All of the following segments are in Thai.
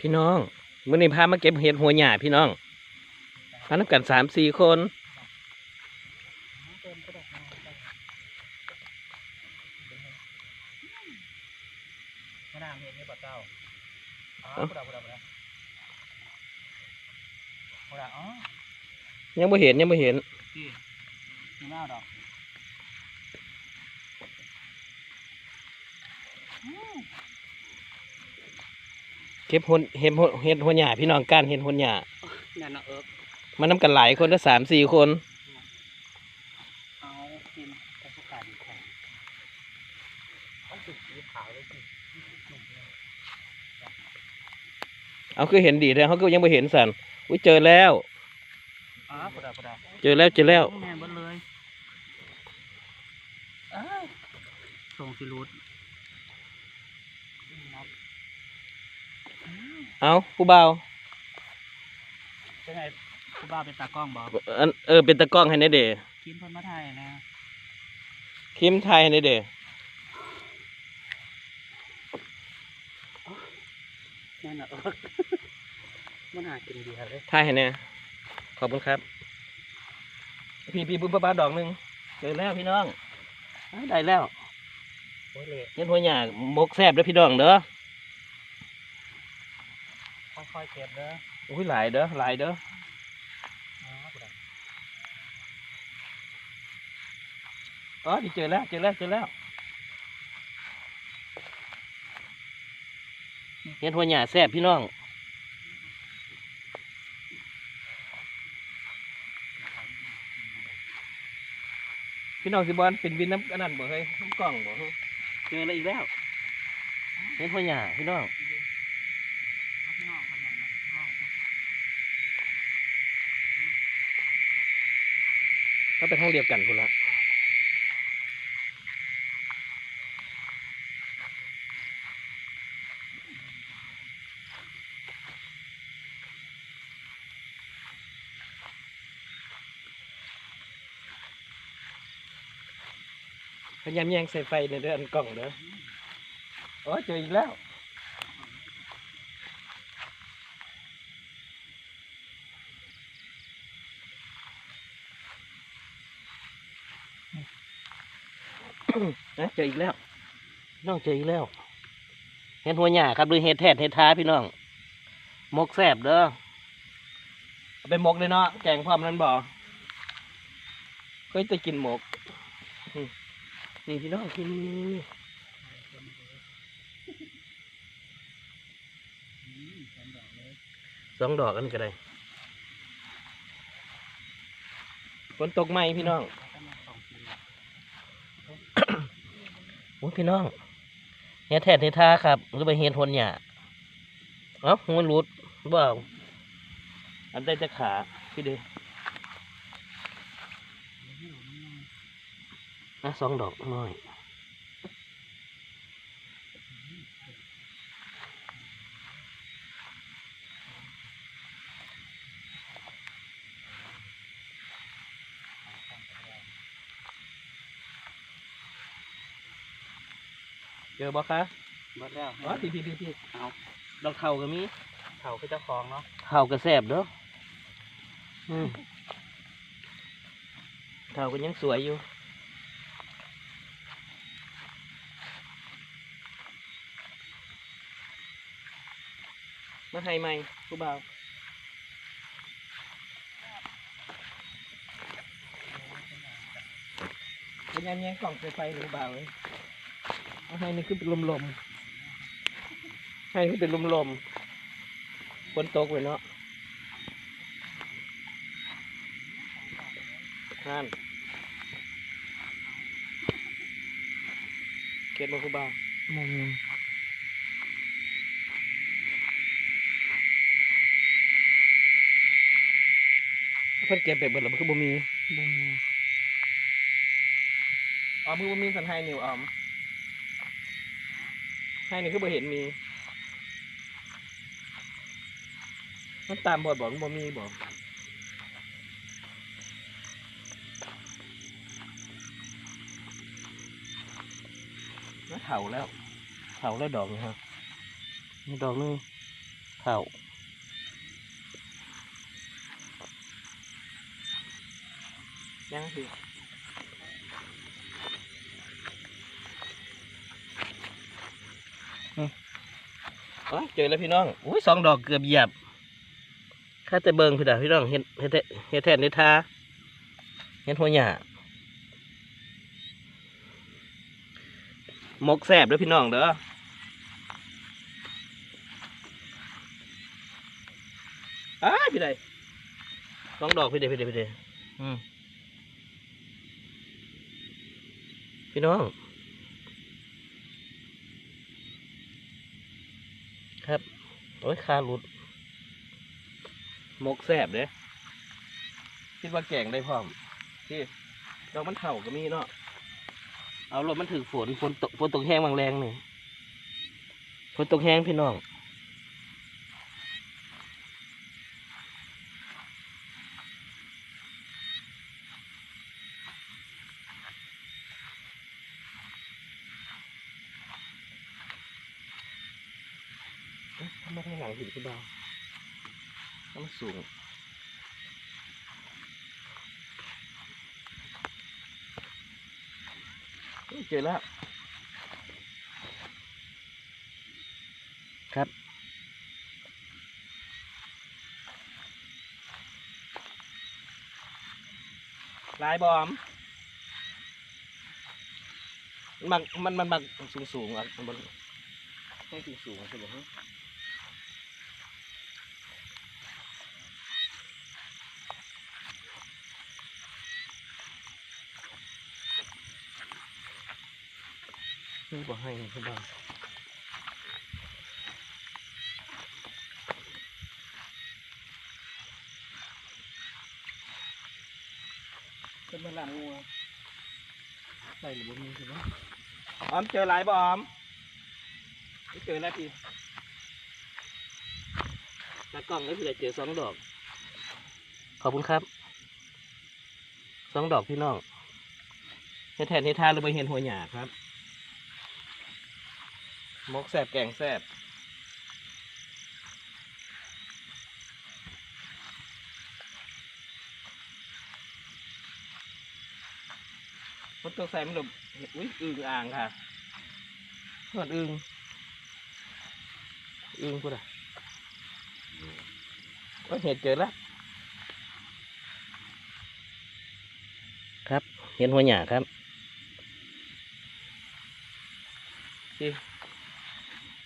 พี่น้องมื่อนี้พามาเก็บเห็ดหัวหญ้าพี่น้องมานับกันสามสี่คนมะนาวเห็นนี่ปะเจ้าอ๋อเอ้าพุดาพุดาพุดาพุดาอ๋อยังไม่เห็นยังไม่เห็น พี่มีมะนาวดอก เก็บหัวเห็ดหัวเห็ดหัวหญ้าพี่น้องก้านเห็ดหัวหญ้านั่นนะเอิบมานับกันหลายคนละสามสี่คนเอากินกระสุกาดีแค่ต้องติดสีขาวเลยสิเอาคือเห็นดีเลยเขาก็ยังไม่เห็นสันอุ้ยเจอแล้วอ๋อพุดาพุดาเจอแล้วเจอแล้วแมนเบดเลยอ้ายส่งสิรูดนับ เอาผู้เบาวเป็นไงคุณบ้าเป็นตากล้องบอกอันเออเป็นตะกล้องให้ในเดกินเพิ่นมาไทยนะคิมไทยให้ในเดนั่นน่ะเอิบมันหากินดีเลยไทยให้เนี่ยขอบคุณครับ พี่พี่บุ้มบ้าดอกหนึ่งเจอแล้วพี่น้องอ้าวได้แล้วโอ้ยเละเห็ดหัวหญ้ามกแซบเด้อพี่น้องเด้อ ค่อยๆเก็บเด้ออุ้ยหลายเด้อหลายเด้ออ๋อพุดาอ๋อนี่เจอแล้วเจอแล้วเจอแล้วเห็ดหัวหญ้าแซบพี่น้องพี่น้องสิบอลเป็นวินน้ำอันนั้นบ่เฮ้ยน้ำกล่องบ่เฮ้ยเจออะไรอีกแล้วเห็ดหัวหญ้าพี่น้อง เอาพี่น้องคนนั้นนะเอา ก็เป็นห้องเดียวกันพุ่นละพยายามแยงใส่ไฟในเดือนกล่องเด้อโอ้เจออีกแล้ว นะเจออีกแล้วน้องเจออีกแล้วเห็ดหัวหญ้าครับหรือเห็ดแทดเห็ดท้าพี่น้องมกแซบเด้อเอาไปมกเลยเนาะแกงความนั้นบ่เคยจะกินหมกนี่พี่น้องกินสองดอกอันนก็ได้ฝนตกไหมพี่น้อง โอ้ยพี่น้องเฮ็ดแทดเฮ็ดท่าครับหรือไปเฮ็ดทนหยาเอ้าหัวรุดเปล่าอันได้จะขาพี่เดอะสองดอกน้อย เจอบ่คะหมดแล้วอ๋อพี่พี่พี่พี่เอาดอกเท่าก็มีเขาคือเจ้าของเนาะเท่าก็แซ่บเด้ออืมเท่าก็ยังสวยอยู่มาให้ไหมผู้บ่าวพยายามแย่งกล่องไฟไฟหรือเปล่าเลยเอา ให้นี่คือเป็นลมๆให้นี่คือเป็นลมๆฝนตกไว้เนาะนั่นเก็บมาผู้บ่าวมุมเพิ่นเก็บไปเบิดแล้วมันคือบ่มีมุมอ๋อมือบ่มีสันไห้นิวออม ให้นี่คือบ่เห็นมีมันตามบอดบอกมันบ่มีบอกมันเถาแล้วเถาแล้วดอกนี่ฮะนี่ดอกหนึงเข้ายังสิอื อ๋อเจอแล้วพี่น้องอุ้ยสองดอกเกือบเหยียบข้าแต่เบิงพี่ดาพี่น้องเห็ดเห็ดแท้เห็ดแทนเห็ดทาเห็ดหัวหญ้ามกแสบเด้อพี่น้องเด้ออ้ายพี่ใดสองดอกพี่เดพี่เดพี่เดอืมพี่น้อง ครับ โอ้ยคาหลุด มกแสบเด้คิดว่าแก่งได้พร้อมที่เรามันเถ่าก็มีเนาะ เอารถมันถือฝน ฝนตก ฝนตกแห้งบางแรงหนึ่งฝนตกแห้งพี่น้อง เอ๊ะทำไมทางหลังถึงคุณดาวน้ำมัน สูงเฮ้ยเจอแล้ว ครับ ลายบอม มันมันมันมันสูงสูงอะมันให้สูงสูงใช่ไหม ฮะนี่บอกให้คุณบ้างเป็นมันหลังงัวใส่หรือบ่มีใช่ไหมออมเจอหลายบ่ออมไม่เจอแล้วพี่ตากล้องก็คือเจอสองดอก ขอบคุณครับ สองดอกพี่น้องเฮ็ดแทนเฮ็ดทานหรือไปเห็นหัวหยาครับ มกแสบแกงแสบมันต้องใส่มันหลบอุ้ยอึ่งอ่างค่ะนวดอึ่งอึ่งกูด่ะว่าเห็นเจอแล้วครับ เห็นหัวหยาครับ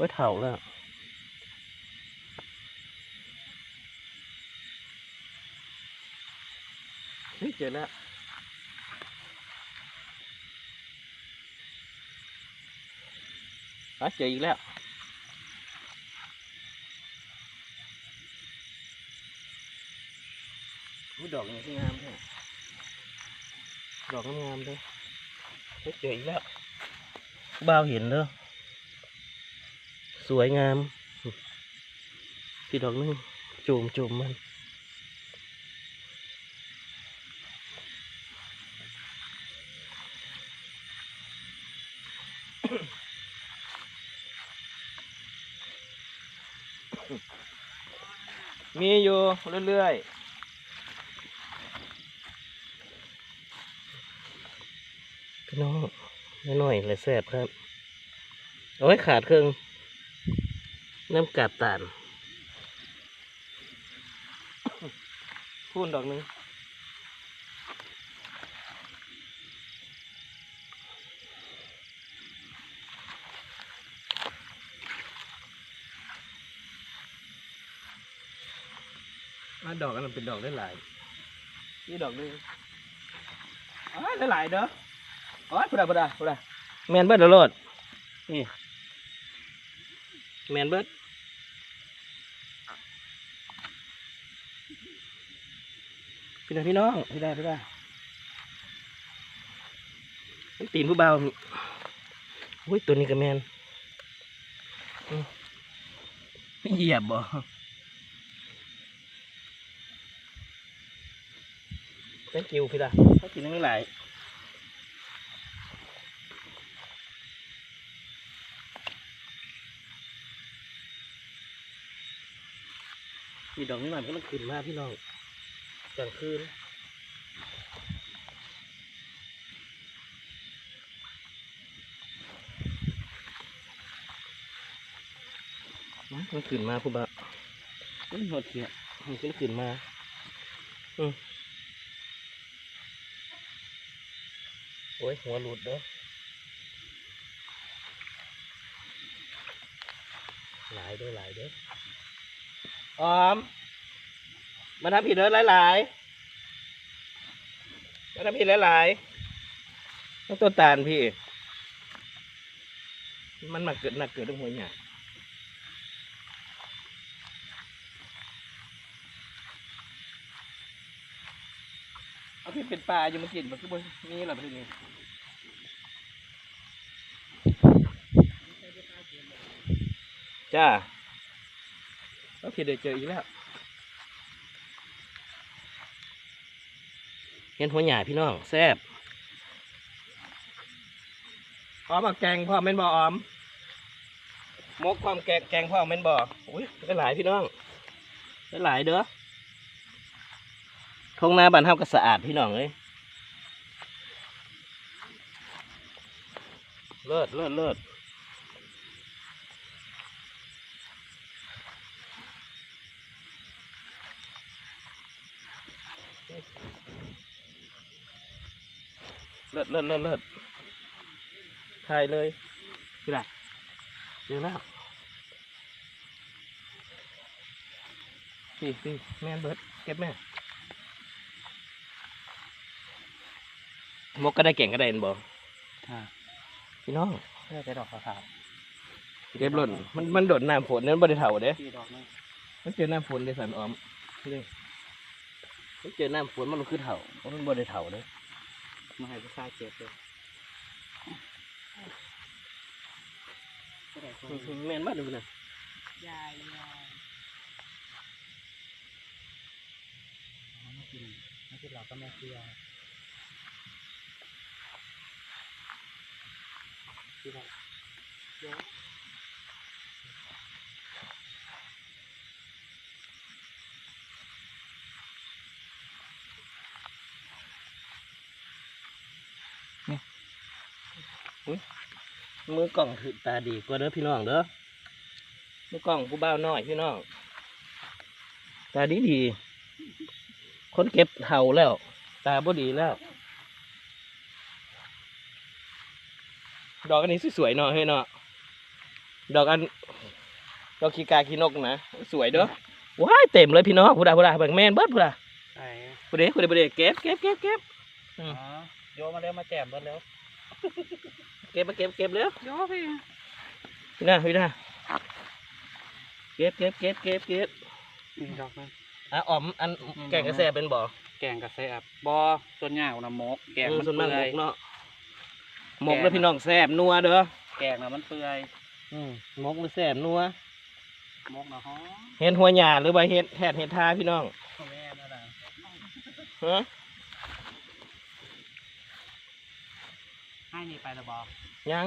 ที่ว่าเถ่าแล้วเฮ้ยเจอแล้วอะเจออีก สวยงามพี่ดอกนึงจูมจูมมันมีอยู่เรื่อยๆพี่น้องน้อยๆเลยแซ่บครับเอาไว้ขาดเครื่อง น้ำกาดตาลพูนดอกหนึงอะดอกอันนั้นเป็นดอกได้หลายนี่ดอกหนึงอ๋อได้หลายเด้ออ๋อพุดาพุดาพุดาแมนเบิดเดอโลดนี่แมนเบิด พี่น้องพี่น้องพี่ได้พี่ได้มันตีนผู้เบานี่อุ้ยตัวนี้ก็แมนอืมเหยียบบ่ thank you พี่ดาเขากินไม่หลายมีดอกนี้หน่อยมันก็ต้องขึ้นมาพี่น้อง กลางคืนนะมันขึ้นมาผู้บ่าวมันหดเขียมันก็ขึ้นมา อืมโอ้ย หัวหลุดเด้อหลายเด้อหลายเด้อออม มาทำผิดเด้อหลายๆมาทำผิดหลายๆต้องตัวตาลพี่ มันมาเกิดหนักเกิดตรงหัวใหญ่เอาพี่เป็นปลาอยู่มากินมันก็บ่มีหรอพี่นี่จ้าเอาพี่เดี๋ยวเจออีกแล้ว เห็นหัวใหญ่พี่น้องแซ่บออมาแกงพ่อแม่นบ่ออมมกความแกงแกงพ่อแม่นบ่อุ้ยได้หลายพี่น้องได้หลายเด้อทงนาบ้านเฮาก็สะอาดพี่น้องเลยเลิศเลิศเลิศ เลิศเลิศเลิศเลิศถ่ายเลยพี่ละเจอแล้วพี่พี่แม่นเบิดเก็บแม่มกก็ได้เก่งก็ได้เห็นบ่ค่ะพี่น้องเพื่อจะดอกขาวเก็บหล่นมันมันโดดน้ำฝนนั้นบ่ได้เท่าเด้ๆที่ดอกนึงมันเจอน้ำฝนได้สันออมนี่มันเจอน้ำฝนมันลงคือเท่ามันบ่ได้เท่าเด้ มาให้ผู้ชายเจ็บเลยก็ได้คนแม่นบ้าดูนะยายยายไม่กินไม่กินเราก็ไม่เกลียวที่เราเยอะ มือกล่องถือตาดีกว่าเด้อพี่น้องเด้อมือกล่องผู้บ่าวน้อยพี่น้องตาดีดีคนเก็บเท่าแล้ว ตาบ่ดีแล้ว ดอกอันนี้สวยๆเนาะเฮ้ยเนาะดอกอันดอกขี้กาขี้นกนะสวยเด้อว้ายเต็มเลยพี่น้องผู้ใดผู้ใดแบ่งแม่นเบิดผู้ใดไอ้ผู้ใดผู้ใดผู้ใดเก็บเก็บเก็บเก็บอือ๋มอโยมาเร็วมาแจมรถแล้ว เก็บมาเก็บเก็บเร็วโยพี่พี่นาพี่นาเก็บเก็บเก็บเก็บเก็บนี่ดอกนึงอะอ๋อมอันแกงกระแสเป็นบ่อแกงกระแสบบอส่วนใหญ่ของน้ำมกแกงเออมันส่วนมากเปื่หมอยกเนาะหมกแล้วพี่น้องแซ่บนัวเด้อแกงน่ะมันเปื่อยอืมหมกหรือแซ่บนัวมกนะฮะเห็ดหัวหญ้าหรือว่าเห็ดแทดเห็ดทาพี่น้องพ่อแม่นั่นน่ะฮะ ให้นี่ไปและบอยัง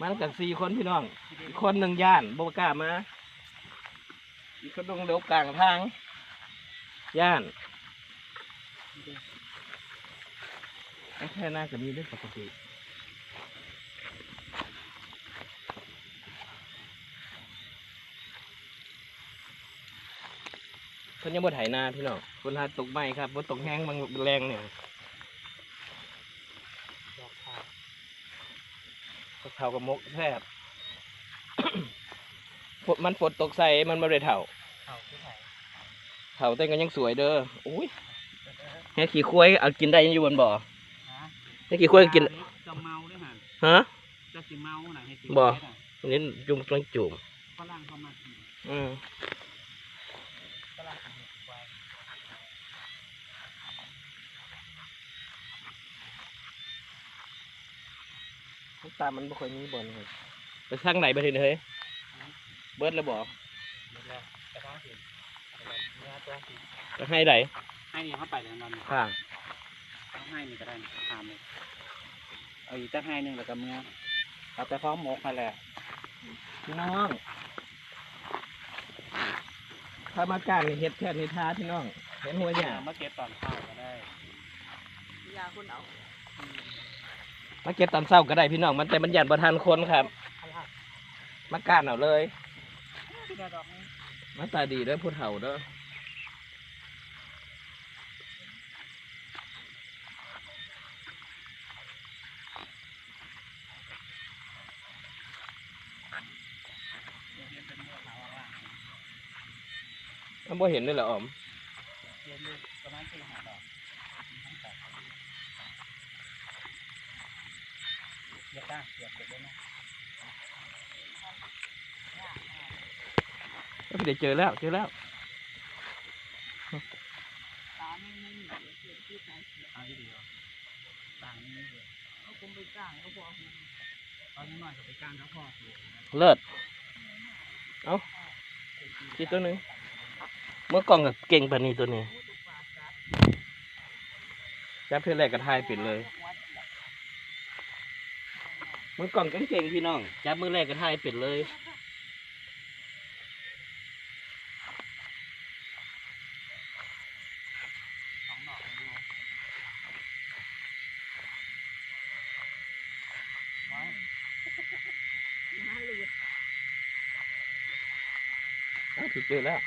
มันกันสี่คนพี่น้องอีกคนหนึ่งย่านบ่กล้ามาอีกคนหนึงเดี๋ยวกลางทาง ย่านแค่น่าจะมีเรื่องปกติ นยังบ่ไถนาพี่น้องฝนหาตกไม้ครับฝนตกแห้งบางแรงเนี่ยดอกขาวก็เท่ากับมกแทบฝนมันฝนตกใส่มันไม่ได้เท่าขาวที่ไหนเท่าแต่ก็ยังสวยเด้ออุ้ยแค่ขี่ควายเอากินได้ยังอยู่บนบ่อฮะแค่ขี่ควายกินจะเมาด้วยหันฮะจะสิเมาหน่ะให้กิบ่เฮ็ดน่ะอันนี้จุ่มกำลังจุ่มฝรั่งเขามากินอืม ฝรั่งเขาเห็ดไว้ ตามันบ่ค่อยมีบอนเลยไปสร้างไหนไปทีนี้เฮ้ยเบิดแล้วบ่หมดแล้วกระท้างสิเนื้อตัวสิจะให้ไหนให้นี่เข้าไปแล้วมันค่ะต้องให้นี่ก็ได้นะทำเลยเอาอีกตั้งให้หนึ่งแล้วก็เมื่อเอาแต่พร้อมหมกมาแหละพี่น้องถ้ามาการนี่เฮ็ดแทนเฮ็ดทาพี่น้องเห็นหัวหญ้ามาเก็บตอนเช้าก็ได้ยาคนเอา มาเก็บตอนเช้าก็ได้พี่น้องมันแต่มันยันบ่ทันคนครับ มาการเอาเลยมาตาดีเด้อผู้เฒ่าเด้อเรียนเป็นเมื่อเช้าว่างมันบ่เห็นด้วยเหรออม เรียนลูกประมาณสี่ห้าดอกทั้งแปด จ้าเดี๋ยวก็บไว้นะก็พี่ได้เจอแล้วเจอแล้วตาไม่ไม่มีเกิดที่สายเสียเอาที่เดียวต่างนี้เดียวเอาคุมไปจ้างก็พอตอนนี้หน่อยก็ไปก้างแล้วพ่อเลิศเอาที่ตัวหนึ่งเมื่อก่องกับเก่งปานนี้ตัวนี้จับเท่าแรกก็ทายป็นเลย มือกล่องเก่งๆพี่น้อง จับมือแรกก็ทายเป็นเลยสองดอกเลยไว้อ้าวถูกเจอแล้ว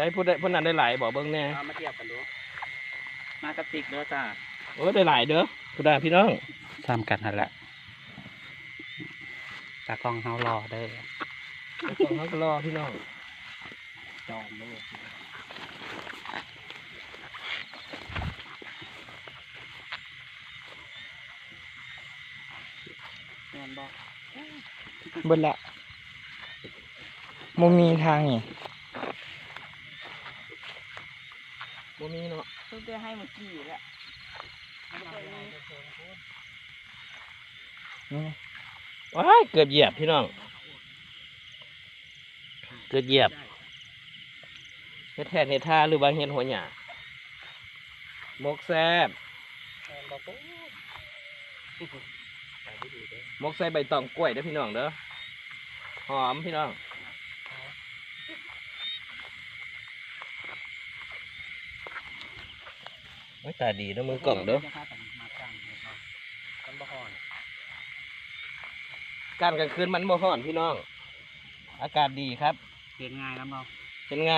ช้พูดได้พูดนั้นได้หลายบอกเบิ้งแน่เอามาเทียบกันดูมากระติกเด้อจ้าโอ้ได้หลายเด้อพูดได้พี่น้องซ้ำกันนั่นแหละตากล้องเฮารอเด้อเดี๋ยวก่อนเขาก็รอพี่น้องจองเด้อแม่นบอกเบิดละมันมีทางนี่ บ่มีเนาะตั้งแต่ให้เมื่อกี้แหละนี่ว้ายเกือบเหยียบพี่น้อง เกือบเหยียบเฮ็ดแทนเฮ็ดท่าหรือว่าเฮ็ดหัวหญ้ามกแซบแม่นบอกปุ๊บขายได้ดีเด้อมกใส่ใบตองกล้วยเด้อพี่น้องเด้อ หอมพี่น้อง โอ้ยตาดีเด้อมือกล่องเด้อจะพากันมาจ้างให้เขากันบ่ฮอนการกลางคืนมันบ่ร้อนพี่น้อง อากาศดีครับ เปลี่ยนง่ายแล้วเนาะเป็นไง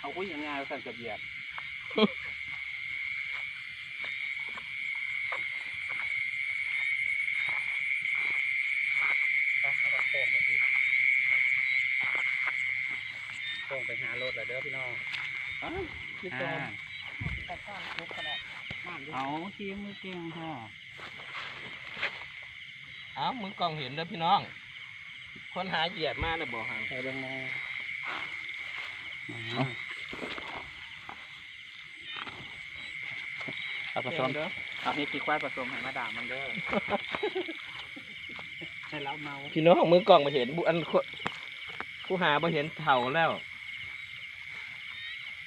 เอาคุยยังไงเราสั่นกระเบียดไปเอาโค้งไปพี่โค้งไปหารถเลยเด้อพี่น้อง อ้าวพี่จอม แต่ก้อนทุกขนาดน้ำ เอา ทีมมือเก่งพ่อเอ้าวมือกล่องเห็นเด้อพี่น้อง คนหาเหยียดมาน่ะบ่ห่างใส่เบิ่งแน่เอาผสมเด้อเอาเฮ็ดกี่ควายผสมให้มาด่ามันเด้อให้เราเมาพี่น้องมือกล่องมาเห็นบุอันคนผู้หาบ่เห็นเถ่าแล้ว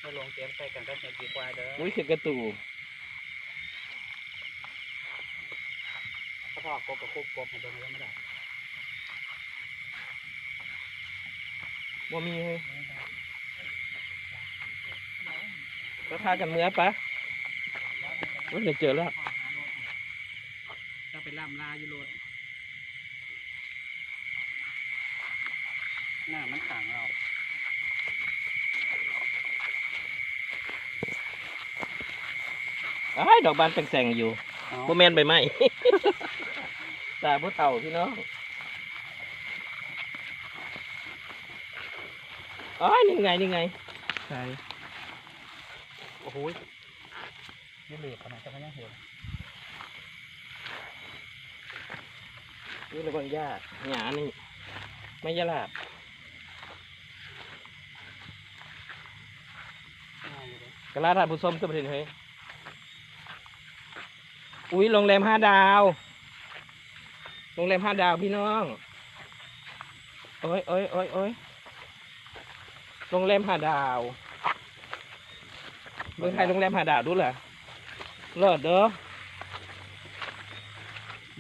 มาลงเกมใส่กันก็เฮ็ดกี่ควายเด้ออุ้ยเสียกระตู ถ้าพ่อกบกับคุบกบให้เบิ่งแล้วไม่ได้บ่มีเฮ้ยก็พากันเมื่อปะอุ้ยเดี๋ยวเจอแล้วถ้าไปล่ำลาอยู่โลดหน้ามันขังเราอ้ายดอกบานแสงๆอยู่เอาบ่แม่นใบไม้ ตาบ่เต่าพี่น้องอ้ายนี่ไงนี่ไงใช่โอ้โหยนี่เหลือขนาดจะไม่ยังเห็นนี่ระวังหญ้าหยานี่ ไม่ยะลาบง่ายอยู่เลยกระลาทานผู้ชมตัวประเทศเฮ้ยอุ้ยโรงแรมห้าดาว โรงแรมห้าดาวพี่น้อง โอ้ยโอ้ยโอ้ยโอ้ยโรงแรมห้าดาวเมืองไทยโรงแรมห้าดาวดูเหรอเลิศเด้อ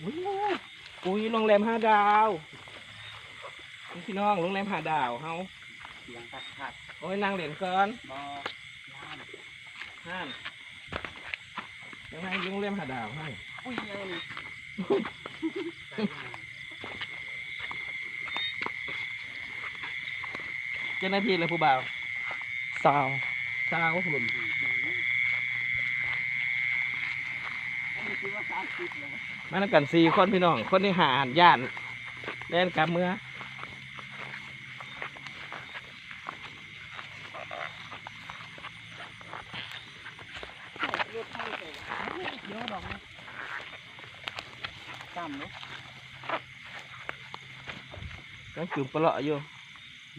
อุ้ยอุ้ยโรงแรมห้าดาวนี่พี่น้องโรงแรมห้าดาวเฮาเสียงคัดคัดโอ้ยนั่งเหรียญก่อนบอน้านห้านยังไงโรงแรมห้าดาวให้อุ้ยเยอะเลยใส่ย่าง เจ้าหน้าที่เลยผู้บ่าวสาวสาวหลุมอันนี้คือว่าสามสิบเลยมาแล้วกันสี่คนพี่น้อง คนที่หาอ่านย่านเล่นกลับเมื่อเลือดให้เลยเยอะดอกนะต่ำเนาะ ก็จุ่มปลาเลาะอยู่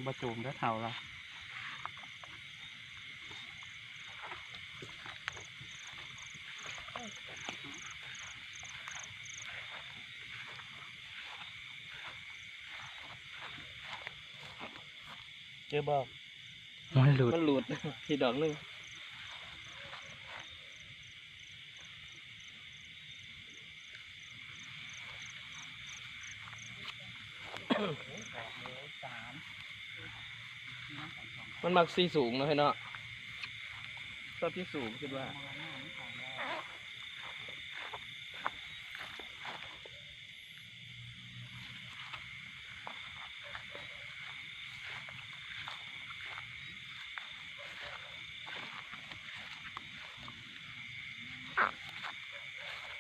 บะจูมแล้วเท่าละเจอบอกมันหลุด มันหลุดทีดอกหนึง มันมักซีสูงนะเฮ้ยเนาะชอบที่สูงคิดว่า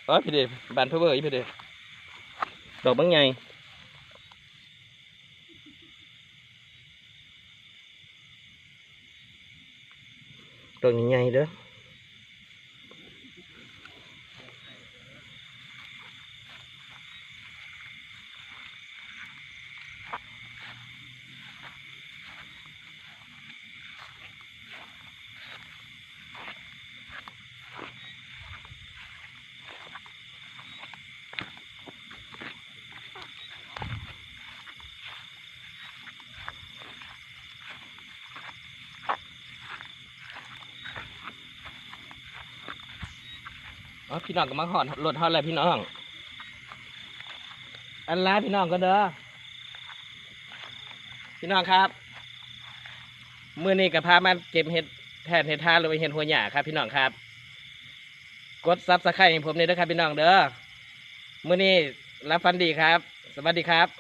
อ๋อพี่เดชบานเพเวอร์อีพี่เดชดอกบางให อ๋อพี่น้องก็มาหอดรถหอดอะไรพี่น้อง อันลาพี่น้องก็เด้อ พี่น้องครับ มื่อนี้ก็พามาเก็บเห็ดแทนเห็ดท่าหรือว่าเห็ดหัวหยาครับ พี่น้องครับ กดซับสไครต์ให้ผมนี่เด้อครับพี่น้องเด้อ มื่อนี้รับฟันดีครับ สวัสดีครับ